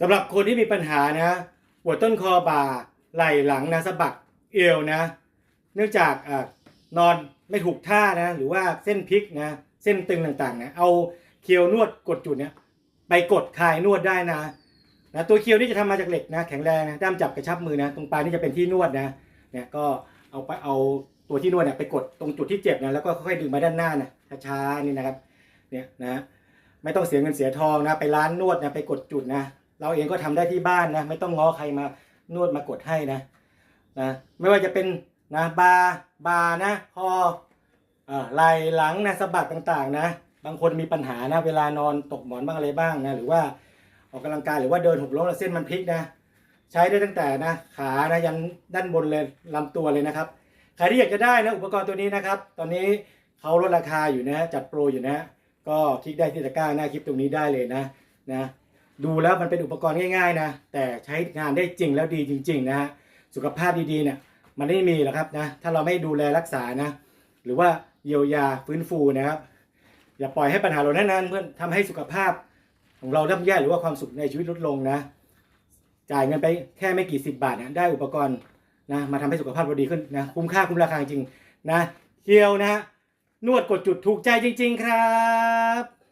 สำหรับคนที่มีปัญหานะปวดต้นคอบ่าไหล่หลังนะสะบักเอวนะ เนื่องจากอนอนไม่ถูกท่านะ หรือว่าเส้นพลิกนะ เส้นตึงต่างๆนะเอาเคียวนวดกดจุดเนี้ยไปกดคลายนวดได้นะนะตัวเคียวนี่จะทำมาจากเหล็กนะ แข็งแรงนะด้ามจับกระชับมือนะ ตรงปลายนี่จะเป็นที่นวดนะเนี่ยก็เอาไปเอาตัวที่นวดเนี่ยไปกดตรงจุดที่เจ็บนะแล้วก็ค่อยๆดึงมาด้านหน้านะช้าๆนี่นะครับเนี่ยนะไม่ต้องเสียเงินเสียทองนะ ไปร้านนวดนะไปกดจุดนะ เราเองก็ทำได้ที่บ้านนะ ไม่ต้องง้อใครมานวดมากดให้นะนะไม่ว่าจะเป็นนะบาบานะคออ่อไหล่หลังนะสะบักต่างๆ นะ บางคนมีปัญหานะ เวลานอนตกหมอนบ้างอะไรบ้างนะหรือว่าออกกำลังกายหรือว่าเดินหกล้มแล้วเส้นมันพลิกนะ ใช้ได้ตั้งแต่นะ ขานะยันด้านบนเลยลำตัวเลยนะครับใครที่อยากจะได้นะอุปกรณ์ตัวนี้นะครับ ตอนนี้เขาลดราคาอยู่นะจัดโปรอยู่นะ ก็คลิกได้ที่ตะกร้าหน้าคลิปตรงนี้ได้เลยนะนะ ดูแล้วมันเป็นอุปกรณ์ง่ายๆนะแต่ใช้งานได้จริงแล้วดีจริง ๆ นะฮะสุขภาพดีๆเนี่ยมันไม่มีหรอกครับนะถ้าเราไม่ดูแลรักษานะ หรือว่าเยียวยาฟื้นฟูนะครับ อย่าปล่อยให้ปัญหาเราแน่นเพื่อนทำให้สุขภาพของเราย่ำแย่หรือว่าความสุขในชีวิตลดลงนะจ่ายเงินไปแค่ไม่กี่สิบบาทนะได้อุปกรณ์นะมาทำให้สุขภาพเราดีขึ้นนะคุ้มค่าคุ้มราคาจริงนะเคียวนะฮะนวดกดจุดถูกใจจริง ๆ ครับ